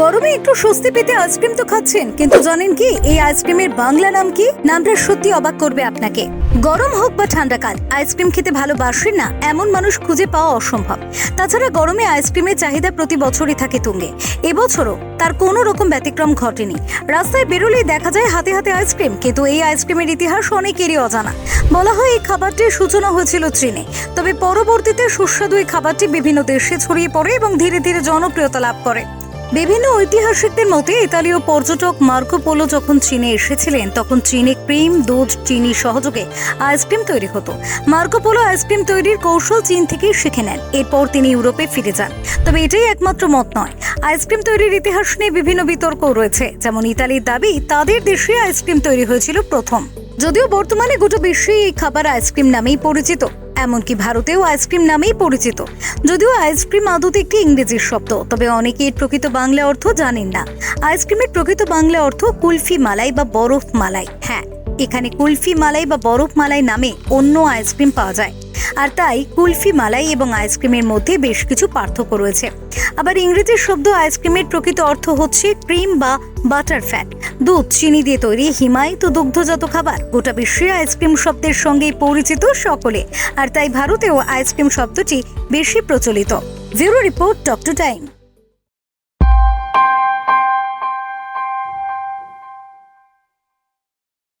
গরমে একটু স্বস্তি পেতে আইসক্রিম তো খাচ্ছেন, কিন্তু জানেন কি, এই আইসক্রিমের বাংলা নাম কি? নামটা সত্যি অবাক করবে আপনাকে। গরম হোক বা ঠান্ডাকাল, আইসক্রিম খেতে ভালোবাসেন না, এমন মানুষ খুঁজে পাওয়া অসম্ভব। তাছাড়া গরমে আইসক্রিমের চাহিদা প্রতি বছরই থাকে তুঙ্গে। এবছরও তার কোনো রকম ব্যতিক্রম ঘটেনি। রাস্তায় বেরোলেই দেখা যায় হাতে হাতে আইসক্রিম, কিন্তু এই আইসক্রিমের ইতিহাস অনেকেরই অজানা। বলা হয় এই খাবারটির সূচনা হয়েছিল চীনে। তবে পরবর্তীতে সুস্বাদু এই খাবারটি বিভিন্ন দেশে ছড়িয়ে পড়ে এবং ধীরে ধীরে জনপ্রিয়তা লাভ করে। বিভিন্ন ঐতিহাসিকদের মতে ইতালীয় পর্যটক মার্কো পোলো যখন চীনে এসেছিলেন, তখন চীনে ক্রিম, দুধ, চিনি সহযোগে আইসক্রিম তৈরি হতো। মার্কো পোলো আইসক্রিম তৈরির কৌশল চীন থেকেই শিখে নেন। এরপর তিনি ইউরোপে ফিরে যান। তবে এটাই একমাত্র মত নয়। আইসক্রিম তৈরির ইতিহাস নিয়ে বিভিন্ন বিতর্ক রয়েছে। যেমন ইতালির দাবি, তাদের দেশে আইসক্রিম তৈরি হয়েছিল প্রথম। যদিও বর্তমানে গোটা বিশ্বে এই খাবার আইসক্রিম নামেই পরিচিত। এমনকি ভারতেও আইসক্রিম নামেই পরিচিত। যদিও আইসক্রিম আদতে একটি ইংরেজির শব্দ, তবে অনেকে এর প্রকৃত বাংলা অর্থ জানেন না। আইসক্রিমের প্রকৃত বাংলা অর্থ কুলফি মালাই বা বরফ মালাই। হ্যাঁ এখানে কুলফি মালাই বা বরফ মালাই নামে অন্য আইসক্রিম পাওয়া যায়। আর তাই কুলফি মালাই এবং আইসক্রিমের মধ্যে বেশ কিছু পার্থক্য রয়েছে। আবার ইংরেজি শব্দ আইসক্রিমের প্রকৃত অর্থ হচ্ছে ক্রিম বা বাটার ফ্যাট। দুধ, চিনি দিয়ে তৈরি হিমায়িত দুগ্ধজাত খাবার। গোটা বিশ্বে আইসক্রিম শব্দের সঙ্গেই পরিচিত সকলে। আর তাই ভারতেও আইসক্রিম শব্দটি বেশি প্রচলিত। Bureau report doctor time.